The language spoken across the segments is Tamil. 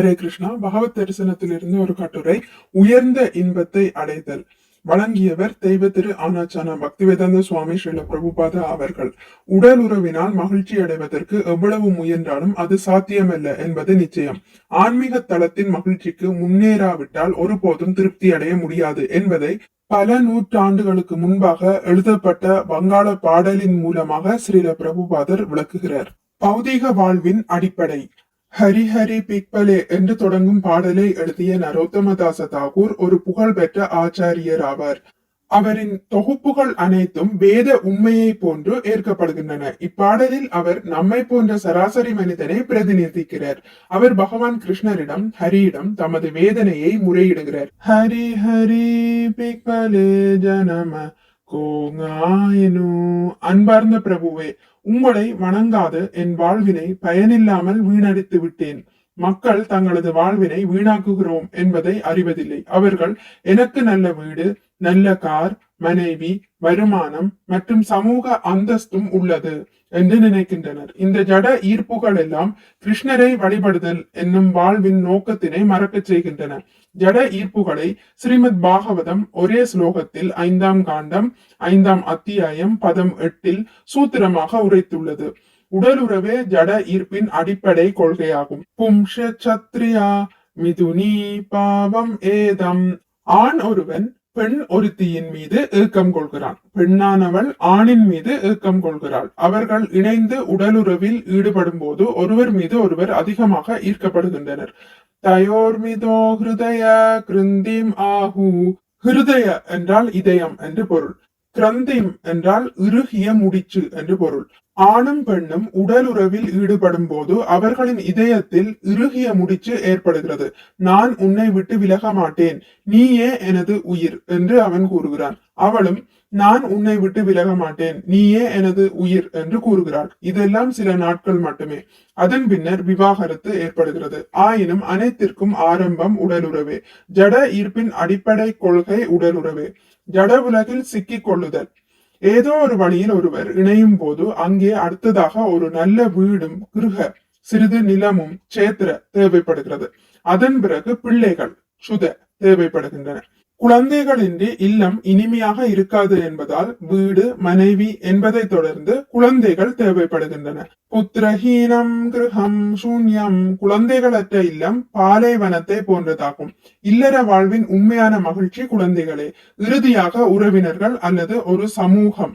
ஹரே கிருஷ்ணா பகவத் தரிசனத்திலிருந்து ஒரு கட்டுரை உயர்ந்த இன்பத்தை அடைதல். வழங்கியவர் தெய்வ திரு ஆனாச்சானா பக்திவேதாந்த சுவாமி ஸ்ரீல பிரபுபாதா அவர்கள். உடல் உறவினால் மகிழ்ச்சி அடைவதற்கு எவ்வளவு முயன்றாலும் அது சாத்தியமல்ல என்பது நிச்சயம். ஆன்மீக தளத்தின் மகிழ்ச்சிக்கு முன்னேறாவிட்டால் ஒருபோதும் திருப்தி அடைய முடியாது என்பதை பல நூற்றாண்டுகளுக்கு முன்பாக எழுதப்பட்ட வங்காள பாடலின் மூலமாக ஸ்ரீல பிரபுபாதர் விளக்குகிறார். பௌதீக வாழ்வின் அடிப்படை. ஹரி ஹரி பிக்பலே என்று தொடங்கும் பாடலை எழுதிய நரோத்தமதாச தாகூர் ஒரு புகழ்பெற்ற ஆச்சாரியர் ஆவார். அவரின் தொகுப்புகள் அனைத்தும் வேத உண்மையை போன்று ஏற்கப்படுகின்றன. இப்பாடலில் அவர் நம்மை போன்ற சராசரி மனிதனை பிரதிநிதிக்கிறார். அவர் பகவான் கிருஷ்ணரிடம் ஹரியிடம் தமது வேதனையை முறையிடுகிறார். ஹரி ஹரி பிக்பலே ஜனம கோங்காயனு. அன்பார்ந்த பிரபுவே உங்களை வணங்காது. என் வாழ்வினை பயனில்லாமல் வீணடித்து விட்டேன். மக்கள் தங்களது வாழ்வினை வீணாக்குகிறோம் என்பதை அறிவதில்லை. அவர்கள் எனக்கு நல்ல வீடு நல்ல கார் மனைவி வருமானம் மற்றும் சமூக அந்தஸ்தும் உள்ளது என்று நினைக்கின்றனர். இந்த ஜட ஈர்ப்புகள் எல்லாம் கிருஷ்ணரை வழிபடுதல் என்னும் வாழ்வின் நோக்கத்தினை மறக்கச் செய்கின்றன. ஜட ஈர்ப்புகளை ஸ்ரீமத் பாகவதம் ஒரே ஸ்லோகத்தில் ஐந்தாம் காண்டம் ஐந்தாம் அத்தியாயம் பதம் எட்டில் சூத்திரமாக உரைத்துள்ளது. உடலுறவே ஜட ஈர்ப்பின் அடிப்படை கொள்கையாகும். பும்ஷ சத்ரியா மிதுனி பாவம் ஏதம். ஆண் ஒருவன் பெண் ஒருத்தியின் மீது ஏக்கம் கொள்கிறான். பெண்ணானவள் ஆணின் மீது ஏக்கம் கொள்கிறாள். அவர்கள் இணைந்து உடலுறவில் ஈடுபடும் போது ஒருவர் மீது ஒருவர் அதிகமாக ஈர்க்கப்படுகின்றனர். தயோர்மிதோ ஹிருதய கிருந்திம் ஆஹு ஹிருதய என்றால் இதயம் என்று பொருள் கிரந்திம் என்றால் இறுகிய முடிச்சு என்று பொருள் ஆணும் பெண்ணும் உடலுறவில் ஈடுபடும் போது அவர்களின் இதயத்தில் இறுகிய முடிச்சு ஏற்படுகிறது. நான் உன்னை விட்டு விலக மாட்டேன். நீயே எனது உயிர் என்று அவன் கூறுகிறான். அவளும் நான் உன்னை விட்டு விலக மாட்டேன். நீயே எனது உயிர் என்று கூறுகிறாள். இதெல்லாம் சில நாட்கள் மட்டுமே. அதன் பின்னர் விவாகரத்து ஏற்படுகிறது. ஆயினும் அனைத்திற்கும் ஆரம்பம் உடலுறவே. ஜட ஈர்ப்பின் அடிப்படை கொள்கை உடலுறவே. ஜட உலகில் சிக்கிக் கொள்ளுதல். ஏதோ ஒரு வழியில் ஒருவர் இணையும் போது அங்கே அடுத்ததாக ஒரு நல்ல வீடும் கிருக சிறிது நிலமும் சேத்திர தேவைப்படுகிறது. அதன் பிறகு பிள்ளைகள் சுத தேவைப்படுகின்றன குழந்தைகளின்றி இல்லம் இனிமையாக இருக்காது என்பதால் வீடு மனைவி என்பதை தொடர்ந்து குழந்தைகள் தேவைப்படுகின்றன. புத்திரஹீனம் கிரகம் சூன்யம் குழந்தைகளற்ற இல்லம் பாலைவனத்தை போன்றதாகும். இல்லற வாழ்வின் உண்மையான மகிழ்ச்சி குழந்தைகளே. இறுதியாக உறவினர்கள் அல்லது ஒரு சமூகம்.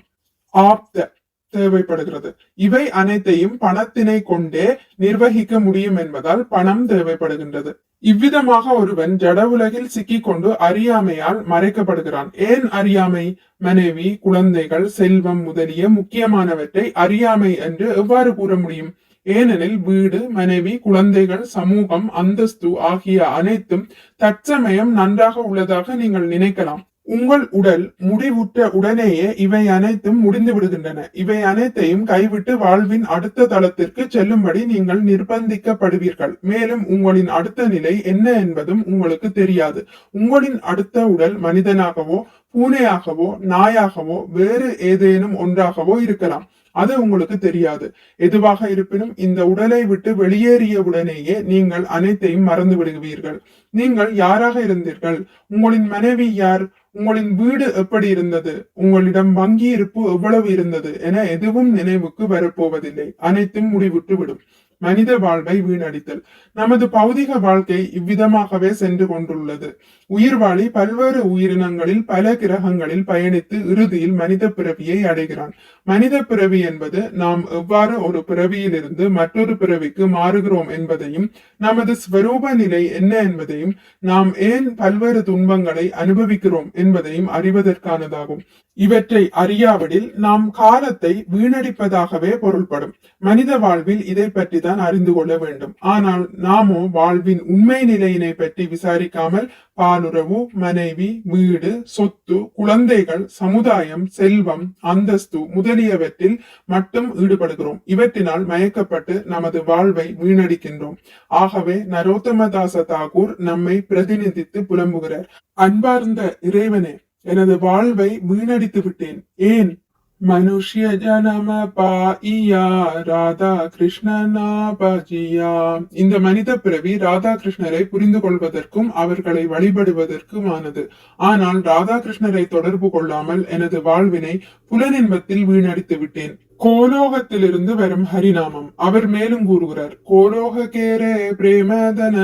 ஆப்த தேவைப்படுகிறது. இவை அனைத்தையும் பணத்தினை கொண்டே நிர்வகிக்க முடியும் என்பதால் பணம் தேவைப்படுகின்றது. இவ்விதமாக ஒருவன் ஜட உலகில் சிக்கிக் கொண்டு அறியாமையால் மறைக்கப்படுகிறான். ஏன் அறியாமை? மனைவி குழந்தைகள் செல்வம் முதலிய முக்கியமானவற்றை அறியாமை என்று எவ்வாறு கூற முடியும்? ஏனெனில் வீடு மனைவி குழந்தைகள் சமூகம் அந்தஸ்து ஆகிய அனைத்தும் தற்சமயம் நன்றாக உள்ளதாக நீங்கள் நினைக்கலாம். உங்கள் உடல் முடிவுற்ற உடனேயே இவை அனைத்தும் முடிந்து விடுகின்றன. இவை அனைத்தையும் கைவிட்டு வாழ்வின் அடுத்த தளத்திற்கு செல்லும்படி நீங்கள் நிர்பந்திக்கப்படுவீர்கள். மேலும் உங்களின் அடுத்த நிலை என்ன என்பதும் உங்களுக்கு தெரியாது. உங்களின் அடுத்த உடல் மனிதனாகவோ பூனையாகவோ நாயாகவோ வேறு ஏதேனும் ஒன்றாகவோ இருக்கலாம். அது உங்களுக்கு தெரியாது. எதுவாக இருப்பினும் இந்த உடலை விட்டு வெளியேறிய உடனேயே நீங்கள் அனைத்தையும் மறந்து விடுவீர்கள். நீங்கள் யாராக இருந்தீர்கள்? உங்களின் மனைவி யார்? உங்களின் வீடு எப்படி இருந்தது? உங்களிடம் வங்கி இருப்பு எவ்வளவு இருந்தது என எதுவும் நினைவுக்கு வரப்போவதில்லை. அனைத்தும் முடிவுற்று விடும் மனித வாழ்வை வீணடித்தல். நமது பௌதிக வாழ்க்கை இவ்விதமாகவே சென்று கொண்டுள்ளது. உயிர்வாழி பல்வேறு உயிரினங்களில் பல கிரகங்களில் பயணித்து இறுதியில் மனித பிறவியை அடைகிறான். மனித பிறவி என்பது நாம் எவ்வாறு ஒரு பிறவியிலிருந்து மற்றொரு பிறவிக்கு மாறுகிறோம் என்பதையும் நமது ஸ்வரூப நிலை என்ன என்பதையும் நாம் ஏன் பல்வேறு துன்பங்களை அனுபவிக்கிறோம் என்பதையும் அறிவதற்கானதாகும். இவற்றை அறியாவிடில் நாம் காலத்தை வீணடிப்பதாகவே பொருள்படும். மனித வாழ்வில் இதை பற்றி தான் அறிந்து கொள்ள வேண்டும். ஆனால் நாமோ வாழ்வின் உண்மை நிலையினை பற்றி விசாரிக்காமல் பாலுறவு மனைவி வீடு சொத்து குழந்தைகள் சமுதாயம் செல்வம் அந்தஸ்து முதல் முதலியவற்றில் மட்டும் ஈடுபடுகிறோம். இவற்றினால் மயக்கப்பட்டு நமது வாழ்வை வீணடிக்கின்றோம். ஆகவே நரோத்தமதாச தாகூர் நம்மை பிரதிநிதித்து புலம்புகிறார். அன்பார்ந்த இறைவனே எனது வாழ்வை வீணடித்து விட்டேன் ஏன்? மனுஷ்ய ஜனம பாஇயா ராதா கிருஷ்ணனா பஜியா இந்த மனித பிறவி ராதா கிருஷ்ணரை புரிந்து கொள்வதற்கும் அவர்களை வழிபடுவதற்குமானது. ஆனால் ராதா கிருஷ்ணரை தொடர்பு கொள்ளாமல் எனது வாழ்வினை புலனின்பத்தில் வீணடித்து விட்டேன். கோலோகத்திலிருந்து வரும் ஹரிநாமம். அவர் மேலும் கூறுகிறார் கோலோக கேரே பிரேமதன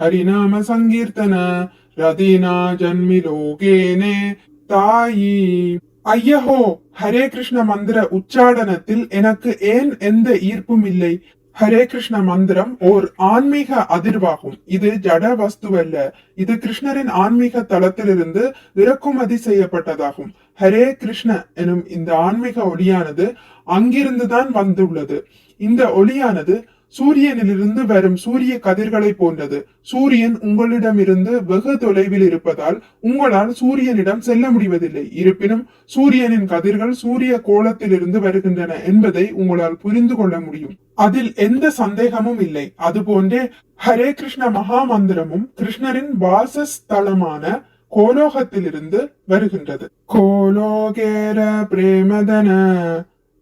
ஹரிநாம சங்கீர்த்தன ரதினா ஜன்மிலோகேனே தாயி. ஐயஹோ ஹரே கிருஷ்ண மந்திர உச்சாடனத்தில் எனக்கு ஏன் எந்த ஈர்ப்பும் இல்லை ஹரே கிருஷ்ண மந்திரம் ஓர் ஆன்மீக அதிர்வாகும். இது ஜட வஸ்துவல்ல. இது கிருஷ்ணரின் ஆன்மீக தளத்திலிருந்து இறக்குமதி செய்யப்பட்டதாகும். ஹரே கிருஷ்ண எனும் இந்த ஆன்மீக ஒளியானது அங்கிருந்துதான் வந்துள்ளது. இந்த ஒளியானது சூரியனிலிருந்து வரும் சூரிய கதிர்களை போன்றது. சூரியன் உங்களிடமிருந்து வெகு தொலைவில் இருப்பதால் உங்களால் சூரியனிடம் செல்ல முடிவதில்லை. இருப்பினும் சூரியனின் கதிர்கள் சூரிய கோலத்திலிருந்து வருகின்றன என்பதை உங்களால் புரிந்து கொள்ள முடியும். அதில் எந்த சந்தேகமும் இல்லை. அதுபோன்றே ஹரே கிருஷ்ண மகா மந்திரமும் கிருஷ்ணரின் வாசஸ்தலமான கோலோகத்திலிருந்து வருகின்றது. கோலோகேர பிரேமதன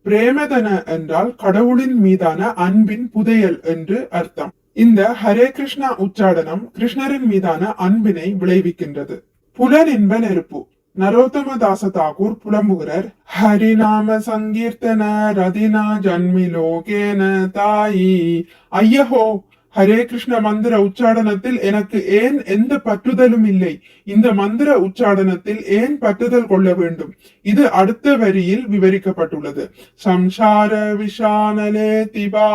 பிரேமதன என்றால் கடவுளின் மீதான அன்பின் புதையல் என்று அர்த்தம். இந்த ஹரே கிருஷ்ணா உச்சாடனம் கிருஷ்ணரின் மீதான அன்பினை விளைவிக்கின்றது. புலனின்ப நெருப்பு. நரோத்தம தாச தாகூர் புலம்புகிறார். ஹரிநாம சங்கீர்த்தன ரதினா ஜன்மிலோகேன தாயி. ஐயஹோ! ஹரே கிருஷ்ண மந்திர உச்சாடனத்தில் எனக்கு ஏன் எந்த பற்றுதலும் இல்லை? இந்த மந்திர உச்சாடனத்தில் ஏன் பற்றுதல் கொள்ள வேண்டும்? இது அடுத்த வரியில் விவரிக்கப்பட்டுள்ளது. சம்சார விஷானலே திபா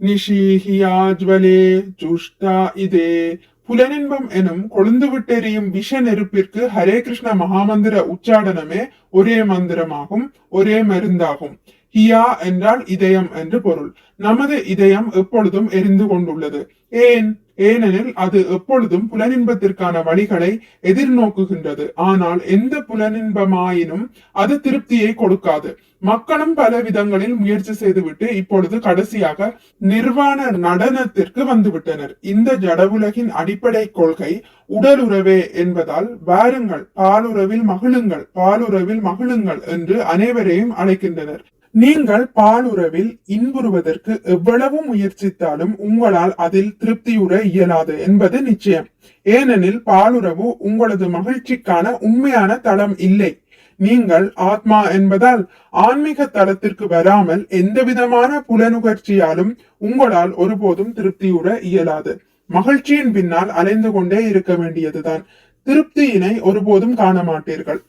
நிஷீஹியாஜ்வலே ஜுஷ்டா இதே. புலனின்பம் எனும் கொழுந்து விட்டெறியும் விஷ நெருப்பிற்கு ஹரே கிருஷ்ண மகாமந்திர உச்சாடனமே ஒரே மந்திரமாகும் ஒரே மருந்தாகும். ஹியா என்றால் இதயம் என்று பொருள். நமது இதயம் எப்பொழுதும் எரிந்து கொண்டுள்ளது. ஏன்? ஏனெனில் அது எப்பொழுதும் புலனின்பத்திற்கான வழிகளை எதிர்நோக்குகின்றது. ஆனால் எந்த புலனின்பமாயினும் அது திருப்தியை கொடுக்காது. மக்களும் பல விதங்களில் முயற்சி செய்துவிட்டு இப்பொழுது கடைசியாக நிர்வாண நடனத்திற்கு வந்துவிட்டனர். இந்த ஜடவுலகின் அடிப்படை கொள்கை உடலுறவே என்பதால் வாருங்கள் பாலுறவில் மகிழுங்கள் பாலுறவில் மகிழுங்கள் என்று அனைவரையும் அழைக்கின்றனர். நீங்கள் பாலுறவில் இன்புறுவதற்கு எவ்வளவு முயற்சித்தாலும் உங்களால் அதில் திருப்தியுற இயலாது என்பது நிச்சயம். ஏனெனில் பாலுறவு உங்களது மகிழ்ச்சிக்கான உண்மையான தளம் இல்லை. நீங்கள் ஆத்மா என்பதால் ஆன்மீக தளத்திற்கு வராமல் எந்த விதமான புலனுகர்ச்சியாலும் உங்களால் ஒருபோதும் திருப்தியுற இயலாது. மகிழ்ச்சியின் பின்னால் அலைந்து கொண்டே இருக்க வேண்டியதுதான். திருப்தியினை ஒருபோதும் காண மாட்டீர்கள்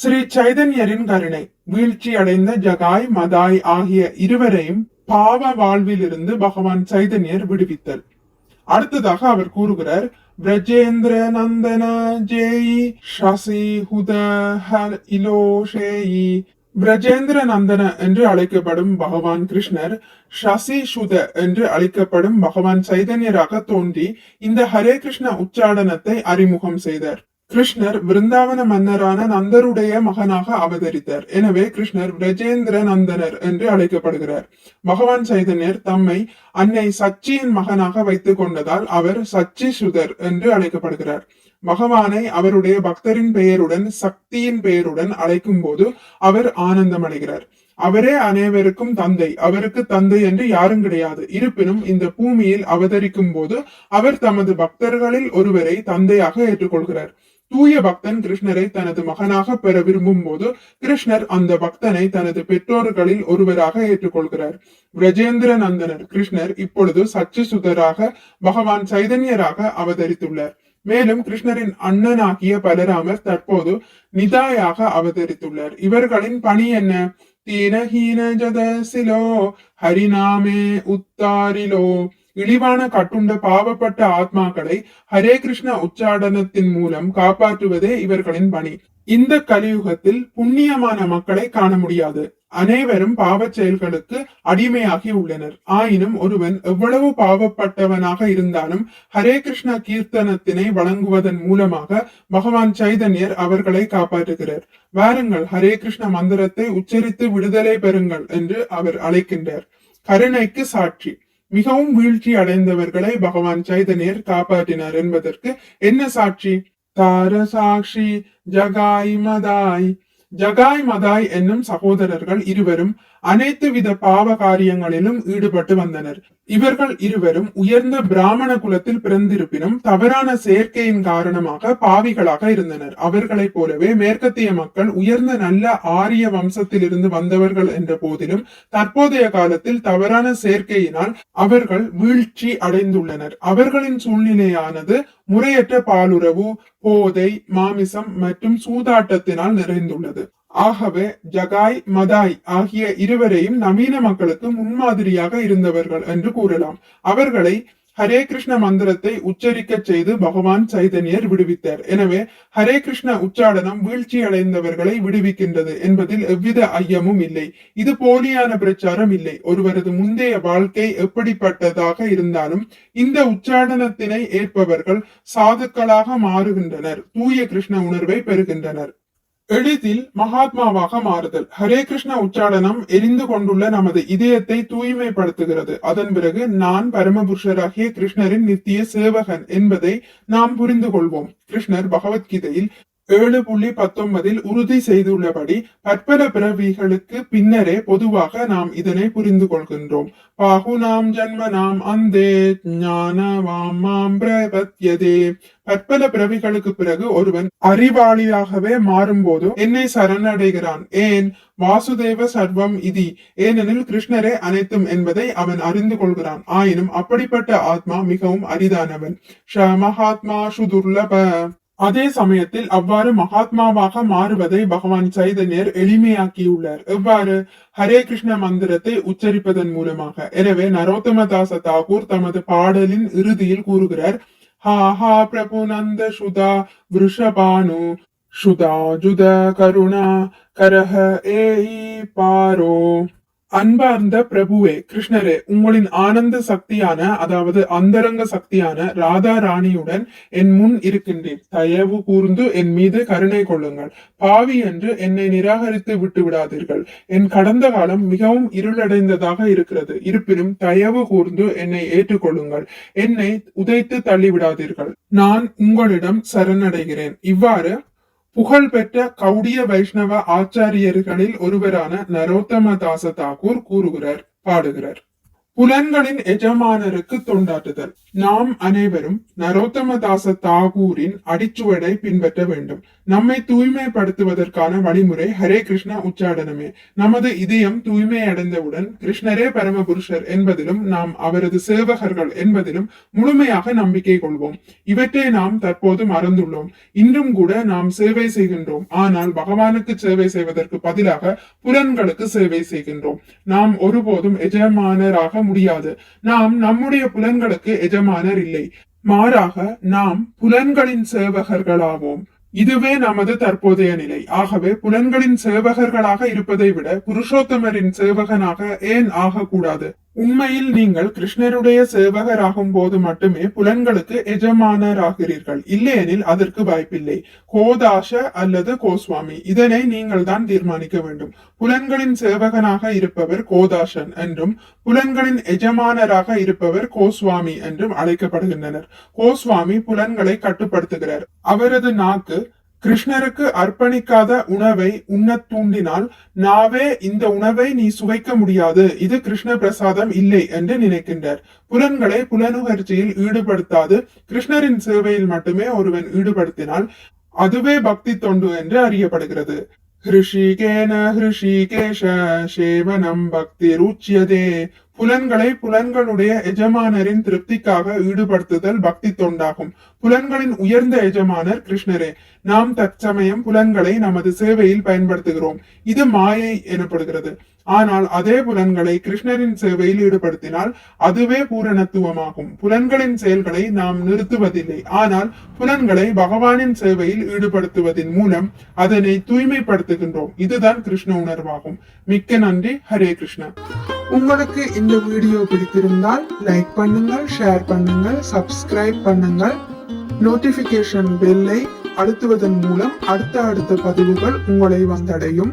ஸ்ரீ சைதன்யரின் கருணை வீழ்ச்சி அடைந்த ஜகாய் மதாய் ஆகிய இருவரையும் பாவ வாழ்விலிருந்து பகவான் சைதன்யர் விடுவித்தல் அடுத்ததாக அவர் கூறுகிறார் பிரஜேந்திர நந்தன ஜேயி ஷசி ஹுத இலோஷேயி பிரஜேந்திர நந்தன என்று அழைக்கப்படும் பகவான் கிருஷ்ணர் ஷசி சுத என்று அழைக்கப்படும் பகவான் சைதன்யராக தோன்றி இந்த ஹரே கிருஷ்ண உச்சாடனத்தை அறிமுகம் செய்தார் கிருஷ்ணர் விருந்தாவன மன்னரான நந்தருடைய மகனாக அவதரித்தார். எனவே கிருஷ்ணர் பிரஜேந்திர நந்தனர் என்று அழைக்கப்படுகிறார். பகவான் சைதன்யர் தம்மை அன்னை சச்சியின் மகனாக வைத்துக் கொண்டதால் அவர் சச்சி சுதர் என்று அழைக்கப்படுகிறார். பகவானை அவருடைய பக்தரின் பெயருடன் சக்தியின் பெயருடன் அழைக்கும் போது அவர் ஆனந்தம் அடைகிறார் அவரே அனைவருக்கும் தந்தை. அவருக்கு தந்தை என்று யாரும் கிடையாது. இருப்பினும் இந்த பூமியில் அவதரிக்கும் போது அவர் தமது பக்தர்களில் ஒருவரை தந்தையாக ஏற்றுக்கொள்கிறார். தூய பக்தன் கிருஷ்ணரை தனது மகனாக பெற விரும்பும் போது கிருஷ்ணர் அந்த பக்தனை தனது பெற்றோர்களில் ஒருவராக ஏற்றுக்கொள்கிறார். பிரஜேந்திர நந்தனர் கிருஷ்ணர் இப்பொழுது சச்சி சுதராக பகவான் சைதன்யராக அவதரித்துள்ளார். மேலும் கிருஷ்ணரின் அண்ணனாகிய பலராமர் தற்போது நிதாயாக அவதரித்துள்ளார். இவர்களின் பணி என்ன? தீனஹீன ஜதசிலோ ஹரிநாமே உத்தாரிலோ இழிவான கட்டுண்ட பாவப்பட்ட ஆத்மாக்களை ஹரே கிருஷ்ண உச்சாடனத்தின் மூலம் காப்பாற்றுவதே இவர்களின் பணி. இந்த கலியுகத்தில் புண்ணியமான மக்களை காண முடியாது. அனைவரும் பாவச் செயல்களுக்கு அடிமையாகி உள்ளனர். ஆயினும் ஒருவன் எவ்வளவு பாவப்பட்டவனாக இருந்தாலும் ஹரே கிருஷ்ண கீர்த்தனத்தினை வழங்குவதன் மூலமாக பகவான் சைதன்யர் அவர்களை காப்பாற்றுகிறார். வாருங்கள் ஹரே கிருஷ்ண மந்திரத்தை உச்சரித்து விடுதலை பெறுங்கள் என்று அவர் அழைக்கின்றார். கருணைக்கு சாட்சி. மிகவும் வீழ்ச்சி அடைந்தவர்களை பகவான் சைதன்யர் காப்பாற்றினார் என்பதற்கு என்ன சாட்சி? தார சாட்சி ஜகாய் மதாய். ஜகாய் மதாய் என்னும் சகோதரர்கள் இருவரும் அனைத்து வித பாவ காரியங்களிலும் ஈடுபட்டு வந்தனர். இவர்கள் இருவரும் உயர்ந்த பிராமண குலத்தில் பிறந்திருப்பினும் தவறான சேர்க்கையின் காரணமாக பாவிகளாக இருந்தனர். அவர்களைப் போலவே மேற்கத்திய மக்கள் உயர்ந்த நல்ல ஆரிய வம்சத்திலிருந்து வந்தவர்கள் என்ற போதிலும் தற்போதைய காலத்தில் தவறான சேர்க்கையினால் அவர்கள் வீழ்ச்சி அடைந்துள்ளனர். அவர்களின் சூழ்நிலையானது முறையற்ற பாலுறவு போதை மாமிசம் மற்றும் சூதாட்டத்தினால் நிறைந்துள்ளது. ஆகவே ஜகாய் மதாய் ஆகிய இருவரையும் நவீன மக்களுக்கு முன்மாதிரியாக இருந்தவர்கள் என்று கூறலாம். அவர்களை ஹரே கிருஷ்ண மந்திரத்தை உச்சரிக்க செய்து பகவான் சைதன்யர் விடுவித்தார். எனவே ஹரே கிருஷ்ண உச்சாடனம் வீழ்ச்சி அடைந்தவர்களை விடுவிக்கின்றது என்பதில் எவ்வித ஐயமும் இல்லை. இது போலியான பிரச்சாரம் இல்லை. ஒருவரது முந்தைய வாழ்க்கை எப்படிப்பட்டதாக இருந்தாலும் இந்த உச்சாடனத்தினை ஏற்பவர்கள் சாதுக்களாக மாறுகின்றனர். தூய கிருஷ்ண உணர்வை பெறுகின்றனர். எளிதில் மகாத்மாவாக மாறுதல். ஹரே கிருஷ்ண உச்சாடனம் எரிந்து கொண்டுள்ள நமது இதயத்தை தூய்மைப்படுத்துகிறது. அதன் பிறகு நான் பரமபுருஷராகிய கிருஷ்ணரின் நித்திய சேவகன் என்பதை நாம் புரிந்து கொள்வோம். கிருஷ்ணர் பகவத்கீதையில் ஏழு புள்ளி பத்தொன்பதில் உறுதி செய்துள்ளபடி பற்பல பிறவிகளுக்கு பின்னரே பொதுவாக நாம் இதனை புரிந்து கொள்கின்றோம் பாகுநாம் ஜன்ம நாம் அந்தே ஞானவாம் மாம் பிரபத்யதே. பற்பல பிறவிகளுக்கு பிறகு ஒருவன் அறிவாளியாகவே மாறும்போது என்னை சரணடைகிறான். ஏன்? வாசுதேவ சர்வம் இதி. ஏனெனில் கிருஷ்ணரே அனைத்தும் என்பதை அவன் அறிந்து கொள்கிறான் ஆயினும் அப்படிப்பட்ட ஆத்மா மிகவும் அரிதானவன். ஷ மகாத்மா சுதுர்லப. அதே சமயத்தில் அவ்வாறு மகாத்மாவாக மாறுவதை பகவான் சைதன்யர் எளிமையாக்கியுள்ளார். எவ்வாறு ஹரே கிருஷ்ண மந்திரத்தை உச்சரிப்பதன் மூலமாக. எனவே நரோத்தம தாச தாகூர் தமது பாடலின் இறுதியில் கூறுகிறார் ஹா ஹா பிரபு நந்த சுதா விருஷபானு சுதா ஜுத கருணா கரஹ ஏ பாரோ. அன்பார்ந்த பிரபுவே கிருஷ்ணரே உங்களின் ஆனந்த சக்தியான அதாவது அந்தரங்க சக்தியான ராதா ராணியுடன் என் முன் இருக்கின்றேன் தயவு கூர்ந்து என் மீது கருணை கொள்ளுங்கள். பாவி என்று என்னை நிராகரித்து விட்டு விடாதீர்கள். என் கடந்த காலம் மிகவும் இருளடைந்ததாக இருக்கிறது. இருப்பினும் தயவு கூர்ந்து என்னை ஏற்றுக்கொள்ளுங்கள். என்னை உதைத்து தள்ளிவிடாதீர்கள். நான் உங்களிடம் சரணடைகிறேன். இவ்வாறு புகழ்பெற்ற கௌடிய வைஷ்ணவ ஆச்சாரியர்களில் ஒருவரான நரோத்தம தாச தாகூர் கூறுகிறார் பாடுகிறார். புலன்களின் எஜமானருக்கு தொண்டாற்றுதல். நாம் அனைவரும் நரோத்தம தாச தாகூரின் அடிச்சுவடை பின்பற்ற வேண்டும். நம்மை தூய்மைப்படுத்துவதற்கான வழிமுறை ஹரே கிருஷ்ணா உச்சாடனமே. நமது இதயம் தூய்மை அடைந்தவுடன் கிருஷ்ணரே பரமபுருஷர் என்பதிலும் நாம் அவரது சேவகர்கள் என்பதிலும் முழுமையாக நம்பிக்கை கொள்வோம். இவற்றை நாம் தற்போது மறந்துள்ளோம். இன்றும் கூட நாம் சேவை செய்கின்றோம். ஆனால் பகவானுக்கு சேவை செய்வதற்கு பதிலாக புலன்களுக்கு சேவை செய்கின்றோம். நாம் ஒருபோதும் எஜமானராக முடியாது. நாம் நம்முடைய புலன்களுக்கு எஜமானர் இல்லை. மாறாக நாம் புலன்களின் சேவகர்களாவோம். இதுவே நமது தற்போதைய நிலை. ஆகவே புலன்களின் சேவகர்களாக இருப்பதை விட புருஷோத்தமரின் சேவகனாக ஏன் ஆகக்கூடாது? உண்மையில் நீங்கள் கிருஷ்ணருடைய சேவகராகும் போது மட்டுமே புலன்களுக்கு எஜமானராகிறீர்கள். இல்லையெனில் அதற்கு வாய்ப்பில்லை. கோதாஷ அல்லது கோஸ்வாமி. இதனை நீங்கள் தான் தீர்மானிக்க வேண்டும். புலன்களின் சேவகனாக இருப்பவர் கோதாஷன் என்றும் புலன்களின் எஜமானராக இருப்பவர் கோஸ்வாமி என்றும் அழைக்கப்படுகின்றனர். கோஸ்வாமி புலன்களை கட்டுப்படுத்துகிறார். அவரது நாக்கு கிருஷ்ணருக்கு அர்ப்பணிக்காத உணவை உண்ணத் தூண்டினால் நாவே இந்த உணவை நீ சுவைக்க முடியாது. இது கிருஷ்ண பிரசாதம் இல்லை என்று நினைக்கின்றார். புலன்களை புலனுகர்ச்சியில் ஈடுபடுத்தாது. கிருஷ்ணரின் சேவையில் மட்டுமே ஒருவன் ஈடுபடுத்தினால் அதுவே பக்தி தொண்டு என்று அறியப்படுகிறது. ஹிருஷிகேன ஹிருஷிகேஷ சேவனம் பக்தி ருச்சியதே புலன்களை புலன்களுடைய எஜமானரின் திருப்திக்காக ஈடுபடுத்துதல் பக்தி தொண்டாகும் புலன்களின் உயர்ந்த எஜமானர் கிருஷ்ணரே நாம் தற்சமயம் புலன்களை நமது சேவையில் பயன்படுத்துகிறோம். இது மாயை எனப்படுகிறது. ஆனால் அதே புலன்களை கிருஷ்ணரின் சேவையில் ஈடுபடுத்தினால் அதுவே பூரணத்துவமாகும். புலன்களின் செயல்களை நாம் நிறுத்துவதில்லை. ஆனால் புலன்களை பகவானின் சேவையில் ஈடுபடுத்துவதன் மூலம் அதனை தூய்மைப்படுத்துகின்றோம். இதுதான் கிருஷ்ண உணர்வாகும். மிக்க நன்றி. ஹரே கிருஷ்ணா. உங்களுக்கு இந்த வீடியோ பிடித்திருந்தால் லைக் பண்ணுங்கள் ஷேர் பண்ணுங்கள் சப்ஸ்கிரைப் பண்ணுங்கள். நோட்டிபிகேஷன் பெல்லை அழுத்துவதன் மூலம் அடுத்த அடுத்த பதிவுகள் உங்களை வந்தடையும்.